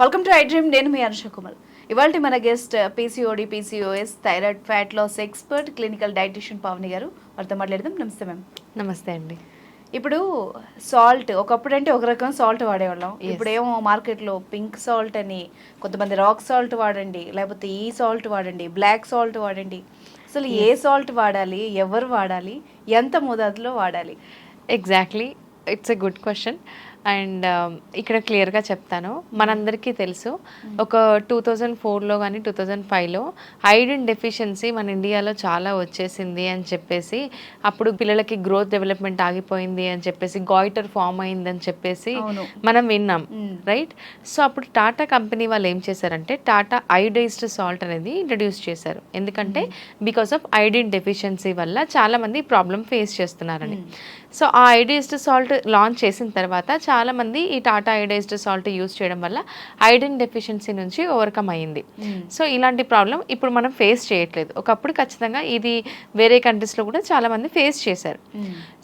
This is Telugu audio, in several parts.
వెల్కమ్ టు ఐ డ్రీమ్ నేను మీ అనుష కుమార్ ఇవాళ మన guest PCOD PCOS thyroid fat loss expert clinical dietitian Pavani garu. వారితో మాట్లాడదాం. నమస్తే మ్యామ్ నమస్తే అండి. ఇప్పుడు సాల్ట్ ఒకప్పుడు అంటే ఒక రకం సాల్ట్ వాడేవాళ్ళం. Yes. ఇప్పుడేమో మార్కెట్లో పింక్ సాల్ట్ అని కొంతమంది రాక్ సాల్ట్ వాడండి లేకపోతే ఈ సాల్ట్ వాడండి బ్లాక్ సాల్ట్ వాడండి. అసలు ఏ సాల్ట్ వాడాలి? ఎవరు వాడాలి? ఎంత మోతాదులో వాడాలి? Exactly it's a good question and um, ఇక్కడ క్లియర్గా చెప్తాను. మనందరికీ తెలుసు. ఒక టూ థౌజండ్ ఫోర్లో కానీ టూ థౌజండ్ ఫైవ్లో ఐరన్ డెఫిషియన్సీ మన ఇండియాలో చాలా వచ్చేసింది అని చెప్పేసి అప్పుడు పిల్లలకి గ్రోత్ డెవలప్మెంట్ ఆగిపోయింది అని చెప్పేసి గాయిటర్ ఫామ్ అయింది అని చెప్పేసి. మనం విన్నాం. రైట్? సో అప్పుడు టాటా కంపెనీ వాళ్ళు ఏం చేశారంటే టాటా ఐడైజ్డ్ సాల్ట్ అనేది ఇంట్రడ్యూస్ చేశారు. ఎందుకంటే బికాస్ ఆఫ్ ఐడిన్ డెఫిషియన్సీ వల్ల చాలా మంది ప్రాబ్లం ఫేస్ చేస్తున్నారని. సో ఆ ఐడైజ్డ్ సాల్ట్ లాంచ్ చేసిన తర్వాత చాలా మంది ఈ టాటా ఐడైజ్డ్ సాల్ట్ యూస్ చేయడం వల్ల ఐడిన్ డెఫిషియన్సీ నుంచి ఓవర్కమ్ అయ్యింది. సో ఇలాంటి ప్రాబ్లం ఇప్పుడు మనం ఫేస్ చేయట్లేదు. ఒకప్పుడు ఖచ్చితంగా ఇది వేరే కంట్రీస్లో కూడా చాలా మంది ఫేస్ చేశారు.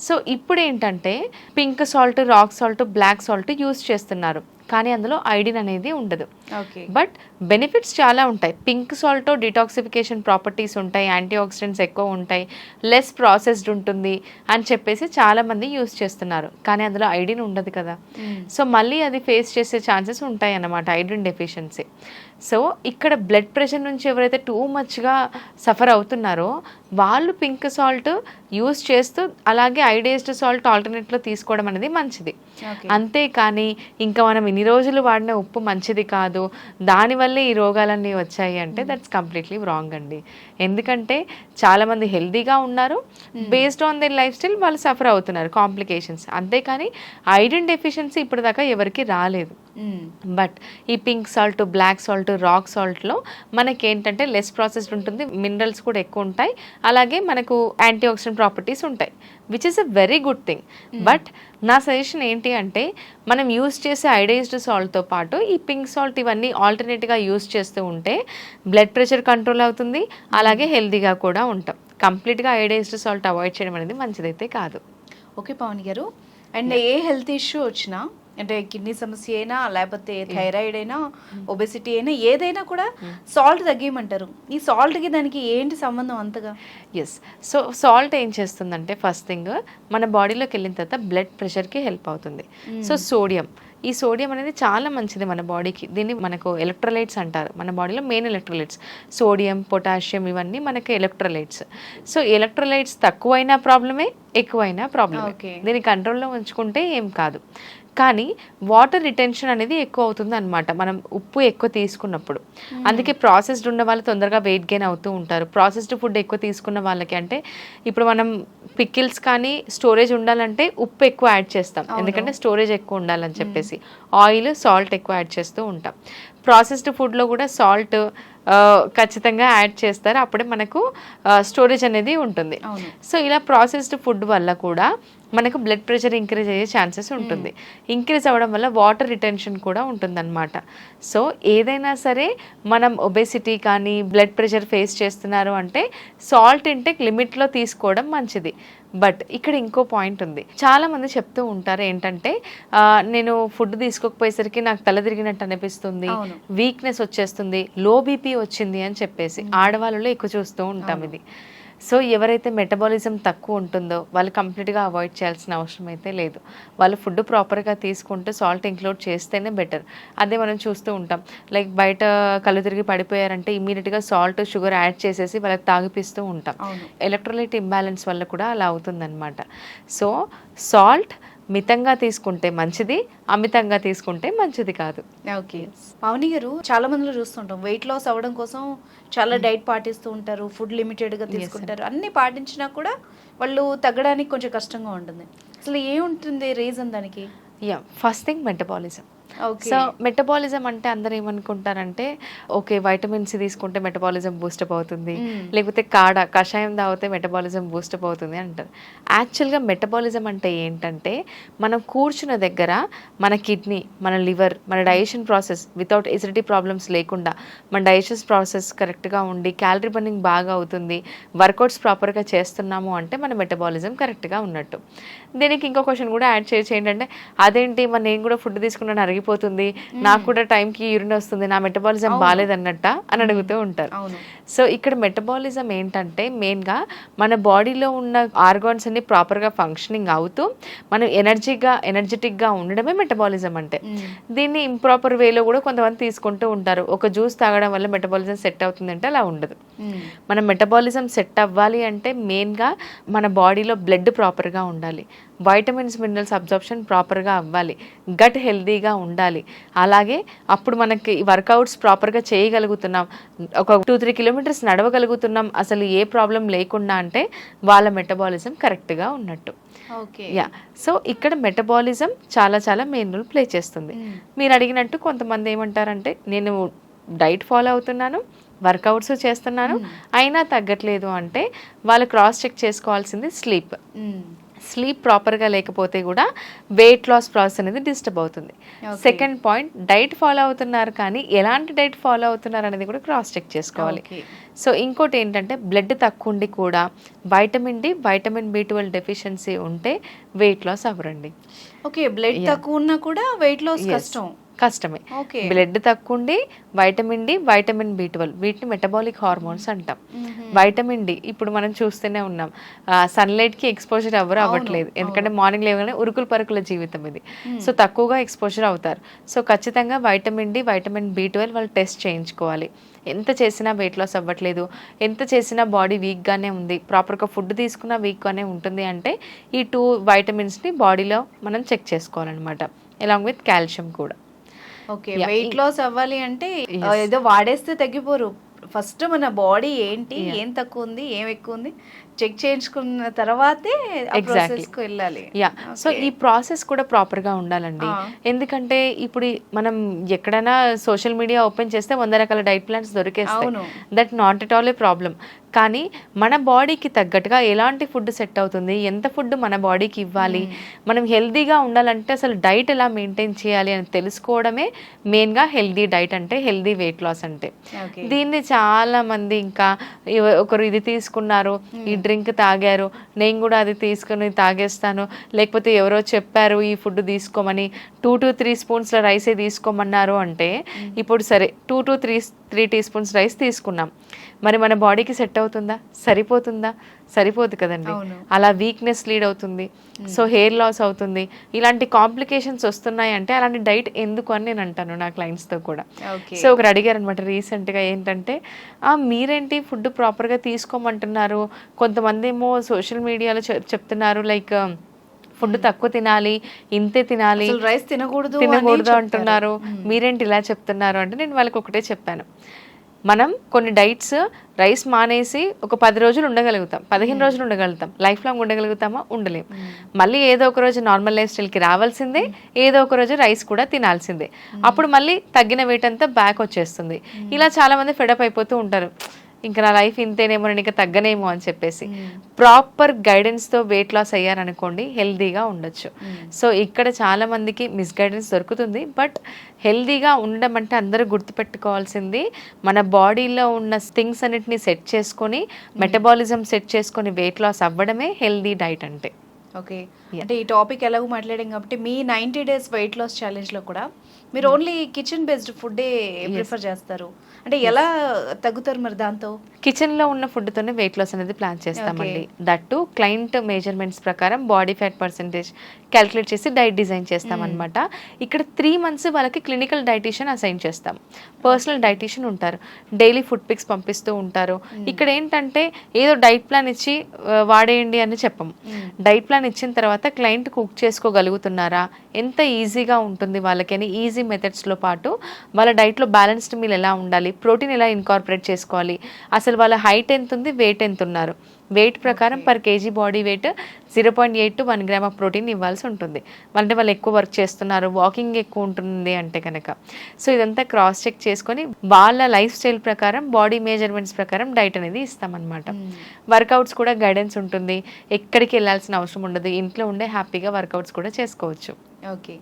సో ఇప్పుడు ఏంటంటే pink salt rock salt black salt use చేస్తున్నారు. కానీ అందులో ఐడిన్ అనేది ఉండదు. ఓకే. బట్ బెనిఫిట్స్ చాలా ఉంటాయి. పింక్ సాల్ట్ డిటాక్సిఫికేషన్ ప్రాపర్టీస్ ఉంటాయి. యాంటీ ఆక్సిడెంట్స్ ఎక్కువ ఉంటాయి. లెస్ ప్రాసెస్డ్ ఉంటుంది అని చెప్పేసి చాలా మంది యూస్ చేస్తున్నారు. కానీ అందులో ఐడిన్ ఉండదు కదా. సో మళ్ళీ అది ఫేస్ చేసే ఛాన్సెస్ ఉంటాయి అన్నమాట ఐడిన్ డెఫిషియన్సీ. సో ఇక్కడ బ్లడ్ ప్రెషర్ నుంచి ఎవరైతే టూ మచ్గా సఫర్ అవుతున్నారో వాళ్ళు పింక్ సాల్ట్ యూస్ చేస్తూ అలాగే ఐడేస్డ్ సాల్ట్ ఆల్టర్నేట్లో తీసుకోవడం అనేది మంచిది. అంతేకాని ఇంకా మనం ఇన్ని రోజులు వాడిన ఉప్పు మంచిది కాదు. దానివల్లే ఈ రోగాలన్నీ వచ్చాయి అంటే దట్స్ కంప్లీట్లీ రాంగ్ అండి. ఎందుకంటే చాలామంది హెల్తీగా ఉన్నారు. Based on their lifestyle వాళ్ళు సఫర్ అవుతున్నారు. కాంప్లికేషన్స్ అంతేకాని ఐరన్ డెఫిషియన్సీ ఇప్పటిదాకా ఎవరికి రాలేదు. బట్ ఈ pink salt black salt rock సాల్ట్లో మనకి ఏంటంటే లెస్ ప్రాసెస్డ్ ఉంటుంది మినరల్స్ కూడా ఎక్కువ ఉంటాయి అలాగే మనకు యాంటీ ఆక్సిడెంట్ ప్రాపర్టీస్ ఉంటాయి which is a very good thing but నా సజెషన్ ఏంటి అంటే మనం యూస్ చేసే ఐడైజ్డ్ సాల్ట్తో పాటు ఈ పింక్ సాల్ట్ ఇవన్నీ ఆల్టర్నేట్గా యూస్ చేస్తూ ఉంటే బ్లడ్ ప్రెషర్ కంట్రోల్ అవుతుంది అలాగే హెల్తీగా కూడా ఉంటాం. కంప్లీట్గా ఐడైజ్డ్ సాల్ట్ అవాయిడ్ చేయడం అనేది మంచిదైతే కాదు. ఓకే పవన్ గారు. అండ్ ఏ హెల్త్ ఇష్యూ వచ్చినా అంటే కిడ్నీ సమస్య అయినా లేకపోతే థైరాయిడ్ అయినా ఒబెసిటీ అయినా ఏదైనా కూడా సాల్ట్ తగ్గేయమంటారు. ఈ సాల్ట్కి దానికి ఏంటి సంబంధం అంతగా? ఎస్ సో సాల్ట్ ఏం చేస్తుందంటే ఫస్ట్ థింగ్ మన బాడీలోకి వెళ్ళిన తర్వాత బ్లడ్ ప్రెషర్కి హెల్ప్ అవుతుంది. సో సోడియం ఈ సోడియం అనేది చాలా మంచిది మన బాడీకి దీన్ని మనకు ఎలక్ట్రోలైట్స్ అంటారు. మన బాడీలో మెయిన్ ఎలక్ట్రోలైట్స్ సోడియం పొటాషియం ఇవన్నీ మనకి ఎలక్ట్రోలైట్స్ సో ఎలక్ట్రోలైట్స్ తక్కువైనా ప్రాబ్లమే ఎక్కువైనా ప్రాబ్లమే. దీన్ని కంట్రోల్లో ఉంచుకుంటే ఏం కాదు. కానీ వాటర్ రిటెన్షన్ అనేది ఎక్కువ అవుతుంది అనమాట మనం ఉప్పు ఎక్కువ తీసుకున్నప్పుడు. అందుకే ప్రాసెస్డ్ ఉన్న వాళ్ళు తొందరగా వెయిట్ గెయిన్ అవుతూ ఉంటారు. ప్రాసెస్డ్ ఫుడ్ ఎక్కువ తీసుకున్న వాళ్ళకి అంటే ఇప్పుడు మనం పికిల్స్ కానీ స్టోరేజ్ ఉండాలంటే ఉప్పు ఎక్కువ యాడ్ చేస్తాం. ఎందుకంటే స్టోరేజ్ ఎక్కువ ఉండాలని చెప్పేసి. ఆయిల్ సాల్ట్ ఎక్కువ యాడ్ చేస్తూ ఉంటాం. ప్రాసెస్డ్ ఫుడ్లో కూడా సాల్ట్ ఖచ్చితంగా యాడ్ చేస్తారు. అప్పుడే మనకు స్టోరేజ్ అనేది ఉంటుంది. సో ఇలా ప్రాసెస్డ్ ఫుడ్ వల్ల కూడా మనకు బ్లడ్ ప్రెషర్ ఇంక్రీజ్ అయ్యే ఛాన్సెస్ ఉంటుంది. ఇంక్రీజ్ అవ్వడం వల్ల వాటర్ రిటెన్షన్ కూడా ఉంటుందన్నమాట. సో ఏదైనా సరే మనం ఒబెసిటీ కానీ బ్లడ్ ప్రెషర్ ఫేస్ చేస్తున్నారు అంటే సాల్ట్ ఇంటెక్ లిమిట్లో తీసుకోవడం మంచిది. బట్ ఇక్కడ ఇంకో పాయింట్ ఉంది. చాలా మంది చెప్తూ ఉంటారు ఏంటంటే నేను ఫుడ్ తీసుకోకపోయేసరికి నాకు తల తిరిగినట్టు అనిపిస్తుంది. వీక్నెస్ వచ్చేస్తుంది లో బీపీ వచ్చింది అని చెప్పేసి ఆడవాళ్ళలో ఎక్కువ చూస్తూ ఉంటాం ఇది. సో ఎవరైతే మెటబాలిజం తక్కువ ఉంటుందో వాళ్ళు కంప్లీట్గా అవాయిడ్ చేయాల్సిన అవసరం అయితే లేదు. వాళ్ళు ఫుడ్ ప్రాపర్గా తీసుకుంటూ సాల్ట్ ఇంక్లూడ్ చేస్తేనే బెటర్. అదే మనం చూస్తూ ఉంటాం. లైక్ బయట కళ్ళు తిరిగి పడిపోయారంటే ఇమీడియట్గా సాల్ట్ షుగర్ యాడ్ చేసేసి వాళ్ళకి తాగిపిస్తూ ఉంటాం. ఎలక్ట్రోలైట్ ఇంబ్యాలెన్స్ వల్ల కూడా అలా అవుతుందన్నమాట. సో సాల్ట్ మితంగా తీసుకుంటే మంచిది అమితంగా తీసుకుంటే మంచిది కాదు. ఓకే. పవని గారు చాలా మందిలో చూస్తుంటాం. వెయిట్ లాస్ అవ్వడం కోసం చాలా డైట్ పాటిస్తూ ఉంటారు ఫుడ్ లిమిటెడ్గా తీసుకుంటారు. అన్ని పాటించినా కూడా వాళ్ళు తగ్గడానికి కొంచెం కష్టంగా ఉంటుంది. అసలు ఏముంటుంది రీజన్ దానికి? Yeah first thing metabolism so metabolism అంటే అందరూ ఏమనుకుంటారంటే ఓకే వైటమిన్ సి తీసుకుంటే మెటబాలిజం బూస్టప్ అవుతుంది. మ్మ్. లేకపోతే కాడ కషాయం తాగితే మెటబాలిజం బూస్టప్ అవుతుంది అంటారు. యాక్చువల్గా మెటబాలిజం అంటే ఏంటంటే మనం కూర్చున్న దగ్గర మన కిడ్నీ మన లివర్ మన digestion process without acidity problems లేకుండా మన డైజెషన్ ప్రాసెస్ కరెక్ట్గా ఉండి క్యాలరీ బర్నింగ్ బాగా అవుతుంది వర్కౌట్స్ ప్రాపర్గా చేస్తున్నాము అంటే మన మెటబాలిజం కరెక్ట్గా ఉన్నట్టు. దీనికి ఇంకో క్వశ్చన్ కూడా యాడ్ చేయొచ్చు ఏంటంటే అదేంటి మరి నేను కూడా ఫుడ్ తీసుకున్నాను అరిగిపోతుంది నాకు కూడా టైంకి యూరిన్ వస్తుంది. నా మెటబాలిజం బాగాలేదన్నట్ట అని అడుగుతూ ఉంటారు. సో ఇక్కడ మెటబాలిజం ఏంటంటే మెయిన్గా మన బాడీలో ఉన్న ఆర్గాన్స్ అన్ని ప్రాపర్గా ఫంక్షనింగ్ అవుతూ మనం ఎనర్జీగా ఎనర్జెటిక్గా ఉండడమే మెటబాలిజం అంటే. దీన్ని ఇంప్రాపర్ వేలో కూడా కొంతమంది తీసుకుంటూ ఉంటారు. ఒక జ్యూస్ తాగడం వల్ల మెటబాలిజం సెట్ అవుతుందంటే అలా ఉండదు. మన మెటబాలిజం సెట్ అవ్వాలి అంటే మెయిన్గా మన బాడీలో బ్లడ్ ప్రాపర్గా ఉండాలి. వైటమిన్స్ మినరల్స్ అబ్జార్ప్షన్ ప్రాపర్గా అవ్వాలి. గట్ హెల్దీగా ఉండాలి. అలాగే అప్పుడు మనకి వర్కౌట్స్ ప్రాపర్గా చేయగలుగుతున్నాం. ఒక టూ త్రీ కిలోమీటర్స్ నడవగలుగుతున్నాం. అసలు ఏ ప్రాబ్లం లేకుండా అంటే వాళ్ళ మెటబాలిజం కరెక్ట్గా ఉన్నట్టు. ఓకే. యా. సో ఇక్కడ మెటబాలిజం చాలా చాలా మెయిన్ రోల్ ప్లే చేస్తుంది. మీరు అడిగినట్టు కొంతమంది ఏమంటారంటే నేను డైట్ ఫాలో అవుతున్నాను వర్కౌట్స్ చేస్తున్నాను. అయినా తగ్గట్లేదు అంటే వాళ్ళు క్రాస్ చెక్ చేసుకోవాల్సింది స్లీప్. స్లీప్ ప్రాపర్గా లేకపోతే కూడా వెయిట్ లాస్ ప్రాసెస్ అనేది డిస్టర్బ్ అవుతుంది. సెకండ్ పాయింట్ డైట్ ఫాలో అవుతున్నారు కానీ ఎలాంటి డైట్ ఫాలో అవుతున్నారు అనేది కూడా క్రాస్ చెక్ చేసుకోవాలి. సో ఇంకోటి ఏంటంటే బ్లడ్ తక్కువ ఉండి కూడా vitamin D vitamin B twelve deficiency ఉంటే వెయిట్ లాస్ అవ్వరండి ఓకే బ్లడ్ తక్కువ ఉన్నా కూడా వెయిట్ లాస్. కష్టం కష్టమే. బ్లడ్ తక్కువ ఉండి vitamin D vitamin B twelve. వీటిని మెటబాలిక్ హార్మోన్స్ అంటాం. వైటమిన్ డి ఇప్పుడు మనం చూస్తూనే ఉన్నాం. సన్లైట్కి ఎక్స్పోజర్ ఎవరు అవ్వట్లేదు. ఎందుకంటే మార్నింగ్ లేవగానే ఉరుకుల పరుకుల జీవితం ఇది. సో తక్కువగా ఎక్స్పోజర్ అవుతారు. సో ఖచ్చితంగా vitamin D vitamin B twelve వాళ్ళు టెస్ట్ చేయించుకోవాలి. ఎంత చేసినా వెయిట్ లాస్ అవ్వట్లేదు. ఎంత చేసినా బాడీ వీక్గానే ఉంది. ప్రాపర్గా ఫుడ్ తీసుకున్నా వీక్గానే ఉంటుంది అంటే ఈ టూ వైటమిన్స్ని బాడీలో మనం చెక్ చేసుకోవాలన్నమాట. అలాంగ్ విత్ కాల్షియం కూడా. ఓకే. వెయిట్ లాస్ అవ్వాలి అంటే ఏదో వాడేస్తే తగ్గిపోరు ఫస్ట్ మన బాడీ ఏంటి ఏం తక్కువ ఉంది ఏం ఎక్కువ ఉంది చెక్ చేయించుకున్న తర్వాతే ఆ Exactly. ప్రాసెస్కు వెళ్ళాలి. యా సో ఈ ప్రాసెస్ కూడా ప్రాపర్గా ఉండాలండి. ఆ. ఎందుకంటే ఇప్పుడు మనం ఎక్కడైనా సోషల్ మీడియా ఓపెన్ చేస్తే వంద రకాల diet plans దొరికేస్తాయి. That not at all a problem కానీ మన బాడీకి తగ్గట్టుగా ఎలాంటి ఫుడ్ సెట్ అవుతుంది? ఎంత ఫుడ్ మన బాడీకి ఇవ్వాలి? మనం హెల్దీగా ఉండాలంటే అసలు డైట్ ఎలా మెయింటైన్ చేయాలి అని తెలుసుకోవడమే మెయిన్గా హెల్దీ డైట్ అంటే హెల్దీ వెయిట్ లాస్ అంటే. దీన్ని చాలా మంది ఇంకా ఒకరు ఇది తీసుకున్నారు ఈ డ్రింక్ తాగారు. నేను కూడా అది తీసుకుని తాగేస్తాను. లేకపోతే ఎవరో చెప్పారు ఈ ఫుడ్ తీసుకోమని. టూ టు త్రీ స్పూన్స్ల రైసే తీసుకోమన్నారు. అంటే ఇప్పుడు సరే two to three three teaspoons rice తీసుకున్నాం. మరి మన బాడీకి సెట్ అవుతుందా? సరిపోతుందా? సరిపోదు కదండి. అలా వీక్నెస్ లీడ్ అవుతుంది. సో హెయిర్ లాస్ అవుతుంది. ఇలాంటి కాంప్లికేషన్స్ వస్తున్నాయి అంటే అలాంటి డైట్ ఎందుకు అని నేను అంటాను నా క్లయింట్స్తో కూడా. సో ఒకరు అడిగారు అనమాట రీసెంట్గా ఏంటంటే "ఆ, మీరేంటి ఫుడ్ ప్రాపర్గా తీసుకోమంటున్నారు? కొంతమంది ఏమో సోషల్ మీడియాలో చెప్తున్నారు లైక్ ఫుడ్ తక్కువ తినాలి ఇంతే తినాలి రైస్ తినకూడదు తినకూడదు. అంటున్నారు. మీరేంటి ఇలా చెప్తున్నారు? అంటే నేను వాళ్ళకి ఒకటే చెప్పాను. మనం కొన్ని డైట్స్ రైస్ మానేసి ఒక పది రోజులు ఉండగలుగుతాం. పదిహేను రోజులు ఉండగలుగుతాం. లైఫ్ లాంగ్ ఉండగలుగుతామా? ఉండలేం. మళ్ళీ ఏదో ఒక రోజు నార్మల్ లైఫ్ స్టైల్కి రావాల్సిందే ఏదో ఒక రోజు రైస్ కూడా తినాల్సిందే. అప్పుడు మళ్ళీ తగ్గిన వెయిట్ అంతా బ్యాక్ వచ్చేస్తుంది. ఇలా చాలా మంది ఫెడప్ అయిపోతూ ఉంటారు. ఇంకా నా లైఫ్ ఇంతేనేమో నేను ఇంకా తగ్గనేమో అని చెప్పేసి. ప్రాపర్ గైడెన్స్తో వెయిట్ లాస్ అయ్యారనుకోండి హెల్దీగా ఉండొచ్చు. సో ఇక్కడ చాలా మందికి మిస్గైడెన్స్ దొరుకుతుంది బట్ హెల్దీగా ఉండడం అంటే అందరూ గుర్తుపెట్టుకోవాల్సింది మన బాడీలో ఉన్న థింగ్స్ అన్నిటిని సెట్ చేసుకొని మెటబాలిజం సెట్ చేసుకొని వెయిట్ లాస్ అవ్వడమే హెల్దీ డైట్ అంటే. ఓకే అంటే ఈ టాపిక్ ఎలాగో మాట్లాడాం కాబట్టి మీ నైంటీ డేస్ వెయిట్ లాస్ ఛాలెంజ్లో కూడా మీరు only kitchen based food prefer చేస్తారు? అంటే ఎలా తగ్గుతారు మరి దాంతో? కిచెన్లో ఉన్న ఫుడ్తోనే వెయిట్ లాస్ అనేది ప్లాన్ చేస్తామండి. దట్టు క్లయింట్ మెజర్మెంట్స్ ప్రకారం బాడీ ఫ్యాట్ పర్సంటేజ్ క్యాలిక్యులేట్ చేసి డైట్ డిజైన్ చేస్తామన్నమాట. ఇక్కడ త్రీ మంత్స్ వాళ్ళకి క్లినికల్ డైటీషియన్ అసైన్ చేస్తాం. పర్సనల్ డైటీషియన్ ఉంటారు. డైలీ ఫుడ్ పిక్స్ పంపిస్తూ ఉంటారు. ఇక్కడ ఏంటంటే ఏదో డైట్ ప్లాన్ ఇచ్చి వాడేయండి అని చెప్పము డైట్ ప్లాన్ ఇచ్చిన తర్వాత క్లయింట్ కుక్ చేసుకోగలుగుతున్నారా? ఎంత ఈజీగా ఉంటుంది వాళ్ళకని ఈజీ మెథడ్స్లో పాటు వాళ్ళ డైట్లో బ్యాలెన్స్డ్ మీల్ ఎలా ఉండాలి? ప్రోటీన్ ఎలా ఇన్కార్పొరేట్ చేసుకోవాలి? అసలు వాళ్ళ హైట్ ఎంత ఉంది వెయిట్ ఎంత ఉన్నారు వెయిట్ ప్రకారం per KG body weight zero point eight to one gram of protein ఇవ్వాల్సి ఉంటుంది. అంటే వాళ్ళు ఎక్కువ వర్క్ చేస్తున్నారు వాకింగ్ ఎక్కువ ఉంటుంది అంటే కనుక. సో ఇదంతా క్రాస్ చెక్ చేసుకొని వాళ్ళ లైఫ్ స్టైల్ ప్రకారం బాడీ మెజర్మెంట్స్ ప్రకారం డైట్ అనేది ఇస్తామన్నమాట. వర్కౌట్స్ కూడా గైడెన్స్ ఉంటుంది. ఎక్కడికి వెళ్ళాల్సిన అవసరం ఉండదు. ఇంట్లో ఉండే హ్యాపీగా వర్కౌట్స్ కూడా చేసుకోవచ్చు. ఓకే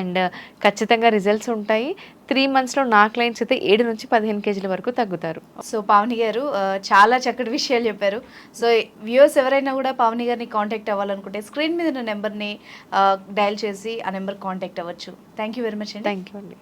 అండ్ ఖచ్చితంగా రిజల్ట్స్ ఉంటాయి. త్రీ మంత్స్లో నా క్లయింట్స్ అయితే ఏడు నుంచి పదిహేను కేజీల వరకు తగ్గుతారు. సో పావని గారు చాలా చక్కటి విషయాలు చెప్పారు. సో వ్యూవర్స్ ఎవరైనా కూడా పావని గారిని కాంటాక్ట్ అవ్వాలనుకుంటే స్క్రీన్ మీద ఉన్న నెంబర్ని డయల్ చేసి ఆ నెంబర్ కాంటాక్ట్ అవ్వచ్చు. థ్యాంక్ యూ వెరీ మచ్ అండి. థ్యాంక్ యూ అండి.